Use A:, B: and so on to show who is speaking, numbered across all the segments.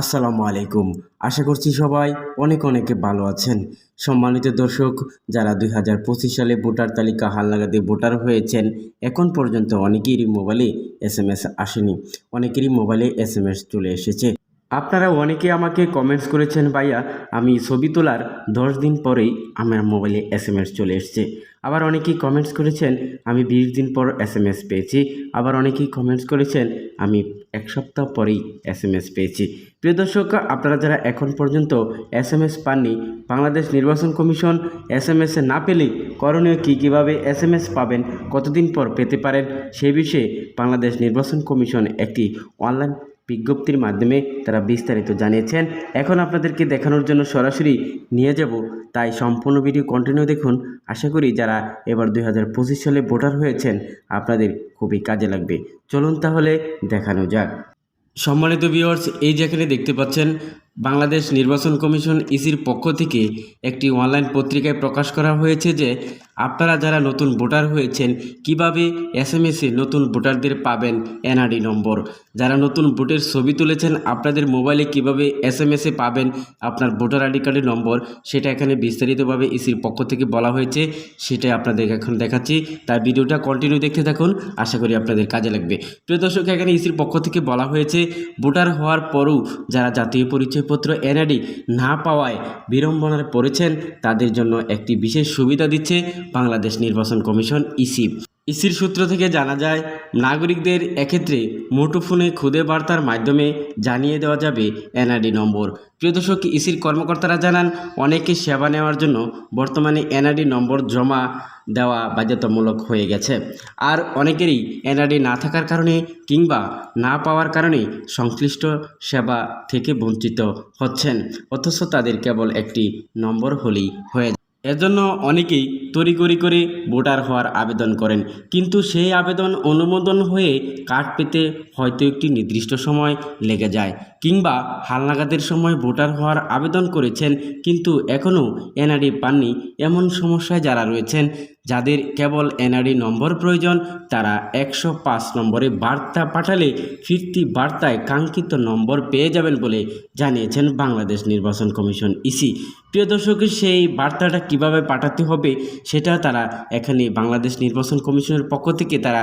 A: আসসালামু আলাইকুম। আশা করছি সবাই অনেক অনেকে ভালো আছেন। সম্মানিত দর্শক, যারা দুই হাজার পঁচিশ সালে ভোটার তালিকা হালনাগাদে ভোটার হয়েছেন, এখন পর্যন্ত অনেকেরই মোবাইলে এস এম এস আসেনি। অনেকেরই মোবাইলে এস এম এস চলে এসেছে। আপনারা অনেকে আমাকে কমেন্টস করেছেন, ভাইয়া, আমি ছবি তোলার দশ দিন পরেই আমার মোবাইলে এস এম এস চলে এসছে। আবার অনেকেই কমেন্টস করেছেন, আমি বিশ দিন পর এস এম এস পেয়েছি। আবার অনেকেই কমেন্টস করেছেন, আমি এক সপ্তাহ পরেই এস এম এস পেয়েছি। প্রিয় দর্শক, আপনারা যারা এখন পর্যন্ত এস এম এস পাননি, বাংলাদেশ নির্বাচন কমিশন এস এম এস না পেলে করণীয় কী, কীভাবে এস এম এস পাবেন, কতদিন পর পেতে পারেন সেই বিষয়ে বাংলাদেশ নির্বাচন কমিশন একটি অনলাইন বিজ্ঞপ্তির মাধ্যমে তারা বিস্তারিত জানিয়েছেন। এখন আপনাদেরকে দেখানোর জন্য সরাসরি নিয়ে যাব। তাই সম্পূর্ণ ভিডিও কন্টিনিউ দেখুন। আশা করি যারা এবার দুই হাজার পঁচিশ সালে ভোটার হয়েছেন, আপনাদের খুবই কাজে লাগবে। চলুন তাহলে দেখানো যাক। সম্মানিত ভিওয়ার্স এই যেখানে দেখতে পাচ্ছেন বাংলাদেশ নির্বাচন কমিশন ইসির পক্ষ থেকে একটি অনলাইন পত্রিকায় প্রকাশ করা হয়েছে যে, আপনারা যারা নতুন ভোটার হয়েছেন, কীভাবে এস এম এসে নতুন ভোটারদের পাবেন এনআরডি নম্বর? যারা নতুন ভোটের ছবি তুলেছেন, আপনাদের মোবাইলে কীভাবে এস এম এসে পাবেন আপনার ভোটার আইডি কার্ডের নম্বর? সেটা এখানে বিস্তারিতভাবে ইসির পক্ষ থেকে বলা হয়েছে, সেটাই আপনাদের এখন দেখাচ্ছি। তাই ভিডিওটা কন্টিনিউ দেখতে থাকুন, আশা করি আপনাদের কাজে লাগবে। প্রিয় দর্শক, এখানে ইসির পক্ষ থেকে বলা হয়েছে, ভোটার হওয়ার পরও যারা জাতীয় পরিচয়পত্র এনআডি না পাওয়ায় বিড়ম্বনায় পড়েছেন, তাদের জন্য একটি বিশেষ সুবিধা দিচ্ছে বাংলাদেশ নির্বাচন কমিশন, ইসি। ইসির সূত্র থেকে জানা যায়, নাগরিকদের এক্ষেত্রে মুঠোফোনে খুদে বার্তার মাধ্যমে জানিয়ে দেওয়া যাবে এনআরডি নম্বর। প্রিয় দর্শক, ইসির কর্মকর্তারা জানান, অনেকে সেবা নেওয়ার জন্য বর্তমানে এনআরডি নম্বর জমা দেওয়া বাধ্যতামূলক হয়ে গেছে। আর অনেকেরই এনআরডি না থাকার কারণে কিংবা না পাওয়ার কারণে সংশ্লিষ্ট সেবা থেকে বঞ্চিত হচ্ছেন। অথচ তাদের কেবল একটি নম্বর হলেই হয়ে এজন্য অনেকেই তড়িগড়ি করে ভোটার হওয়ার আবেদন করেন। কিন্তু সেই আবেদন অনুমোদন হয়ে কার্ড পেতে হয়তো একটি নির্দিষ্ট সময় লেগে যায়। কিংবা হালনাগাদের সময় ভোটার হওয়ার আবেদন করেছেন, কিন্তু এখনও এনআরডি পাননি এমন সমস্যায় যারা রয়েছেন। যাদের কেবল এনআরডি নম্বর প্রয়োজন, তারা একশো পাঁচ নম্বরে বার্তা পাঠালে ফিরতি বার্তায় কাঙ্ক্ষিত নম্বর পেয়ে যাবেন বলে জানিয়েছেন বাংলাদেশ নির্বাচন কমিশন ইসি। প্রিয় দর্শকের সেই বার্তাটা কীভাবে পাঠাতে হবে সেটা তারা এখানে বাংলাদেশ নির্বাচন কমিশনের পক্ষ থেকে তারা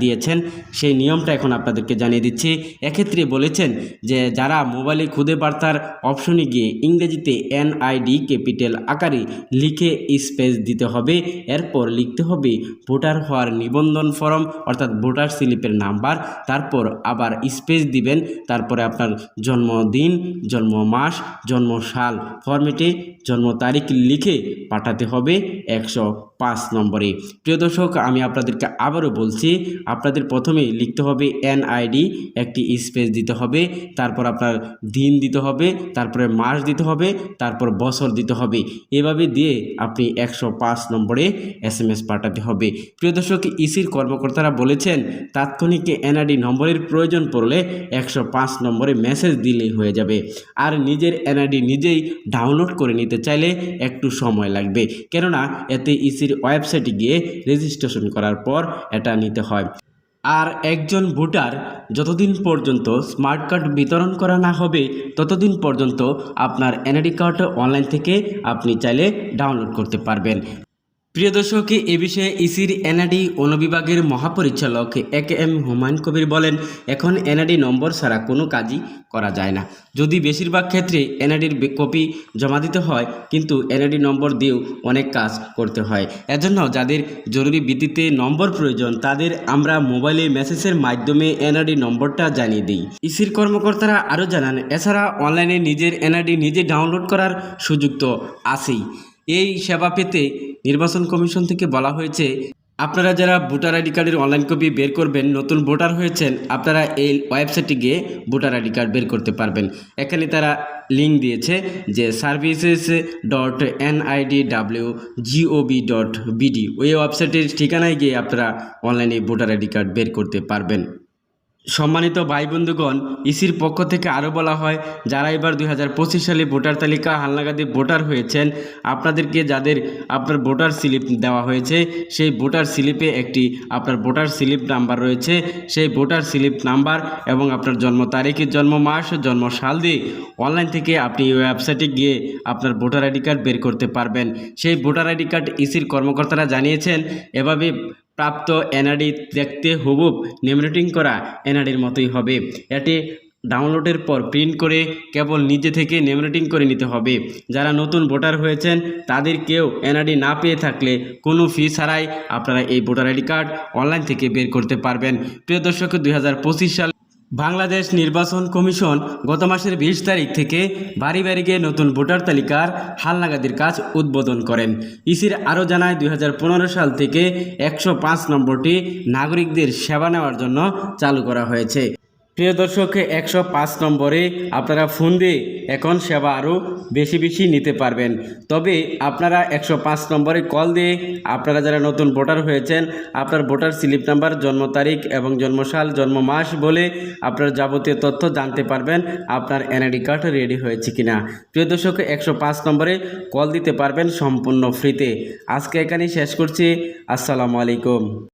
A: দিয়েছেন। সেই নিয়মটা এখন আপনাদেরকে জানিয়ে দিচ্ছি। এক্ষেত্রে বলেছেন যে যারা মোবাইলে খুদে বার্তার অপশনে গিয়ে ইংরেজিতে এনআইডি ক্যাপিটাল আকারে লিখে স্পেস দিতে হবে, এরপর লিখতে হবে ভোটার হওয়ার নিবন্ধন ফর্ম, অর্থাৎ ভোটার স্লিপের নাম্বার, তারপর আবার স্পেস দিবেন, তারপরে আপনার জন্মদিন জন্ম মাস জন্ম সাল ফর্মেটে জন্ম তারিখ লিখে পাঠাতে হবে একশো পাঁচ নম্বরে। প্রিয় দর্শক, আমি আপনাদেরকে আবারও বলছি, আপনাদের প্রথমে লিখতে হবে এনআইডি, একটি স্পেস দিতে হবে, তারপর আপনার দিন দিতে হবে, তারপরে মাস দিতে হবে, তারপর বছর দিতে হবে। এভাবে দিয়ে আপনি একশো পাঁচ নম্বরে এস এম এস পাঠাতে হবে। প্রিয় দর্শক, ইসির কর্মকর্তারা বলেছেন, তাৎক্ষণিক এনআইডি নম্বরের প্রয়োজন পড়লে একশো পাঁচ নম্বরে মেসেজ দিলেই হয়ে যাবে। আর নিজের এনআইডি নিজেই ডাউনলোড করে নিতে চাইলে একটু সময় লাগবে। কেননা, এতে ইসির ওয়েবসাইটে গিয়ে রেজিস্ট্রেশন করার পর এটা নিতে হয়। আর একজন ভোটার যতদিন পর্যন্ত স্মার্ট কার্ড বিতরণ করা না হবে, ততদিন পর্যন্ত আপনার এনআইডি কার্ড অনলাইন থেকে আপনি চাইলে ডাউনলোড করতে পারবেন। প্রিয় দর্শক, এ বিষয়ে ইসির এনআডি অনুবিভাগের মহাপরিচালক এ কে এম হুমায়ুন কবির বলেন, এখন এনআডি নম্বর ছাড়া কোনো কাজই করা যায় না। যদি বেশিরভাগ ক্ষেত্রে এনআডির কপি জমা দিতে হয়, কিন্তু এনআডি নম্বর দিয়েও অনেক কাজ করতে হয়। এজন্য যাদের জরুরি ভিত্তিতে নম্বর প্রয়োজন, তাদের আমরা মোবাইলে মেসেজের মাধ্যমে এনআডি নম্বরটা জানিয়ে দিই। ইসির কর্মকর্তারা আরও জানান, এছাড়া অনলাইনে নিজের এনআডি নিজে ডাউনলোড করার সুযোগ তো আছেই। এই সেবা পেতে নির্বাচন কমিশন থেকে বলা হয়েছে, আপনারা যারা ভোটার আইডি কার্ডের অনলাইন কপি বের করবেন, নতুন ভোটার হয়েছেন, আপনারা এই ওয়েবসাইটে গিয়ে ভোটার আইডি কার্ড বের করতে পারবেন। এখানে তারা লিঙ্ক দিয়েছে যে services dot NID W GOB dot BD ওই ওয়েবসাইটের ঠিকানায় গিয়ে আপনারা অনলাইনে ভোটার আইডি কার্ড বের করতে পারবেন। সম্মানিত ভাই বন্ধুগণ ইসির পক্ষ থেকে আরও বলা হয়, যারা এবার দুই হাজার পঁচিশ সালে ভোটার তালিকা হালনাগাদে ভোটার হয়েছেন, আপনাদেরকে যাদের আপনার ভোটার স্লিপ দেওয়া হয়েছে, সেই ভোটার স্লিপে একটি আপনার ভোটার স্লিপ নাম্বার রয়েছে। সেই ভোটার স্লিপ নাম্বার এবং আপনার জন্ম তারিখ, জন্ম মাস, জন্ম সাল দিয়ে অনলাইন থেকে আপনি ওয়েবসাইটে গিয়ে আপনার ভোটার আইডি কার্ড বের করতে পারবেন। সেই ভোটার আইডি কার্ড ইসির কর্মকর্তারা জানিয়েছেন, এভাবে প্রাপ্ত এনআরডি দেখতে হুবুব নেমরেটিং করা এনআরডির মতোই হবে। এটি ডাউনলোডের পর প্রিন্ট করে কেবল নিজে থেকে নেমরেটিং করে নিতে হবে। যারা নতুন ভোটার হয়েছেন তাদের কেউ এনআরডি না পেয়ে থাকলে কোনো ফি ছাড়াই আপনারা এই ভোটার আইডি কার্ড অনলাইন থেকে বের করতে পারবেন। প্রিয় দর্শক, দুই সাল বাংলাদেশ নির্বাচন কমিশন গত মাসের বিশ তারিখ থেকে বাড়ি বাড়ি গিয়ে নতুন ভোটার তালিকার হালনাগাদির কাজ উদ্বোধন করেন। ইসির আরও জানায়, দুই হাজার পনেরো সাল থেকে একশো পাঁচ নম্বরটি নাগরিকদের সেবা নেওয়ার জন্য চালু করা হয়েছে। প্রিয় দর্শক, একশো পাঁচ নম্বরে আপনারা ফোন দিয়ে এখন সেবা আরও বেশি বেশি নিতে পারবেন। তবে আপনারা একশো পাঁচ নম্বরে কল দিয়ে আপনারা যারা নতুন ভোটার হয়েছেন, আপনার ভোটার স্লিপ নাম্বার, জন্ম তারিখ এবং জন্মসাল, জন্ম মাস বলে আপনার যাবতীয় তথ্য জানতে পারবেন, আপনার এনআইডি কার্ড রেডি হয়েছে কিনা। প্রিয় দর্শক, একশো পাঁচ নম্বরে কল দিতে পারবেন সম্পূর্ণ ফ্রিতে। আজকে এখানেই শেষ করছি। আসসালামু আলাইকুম।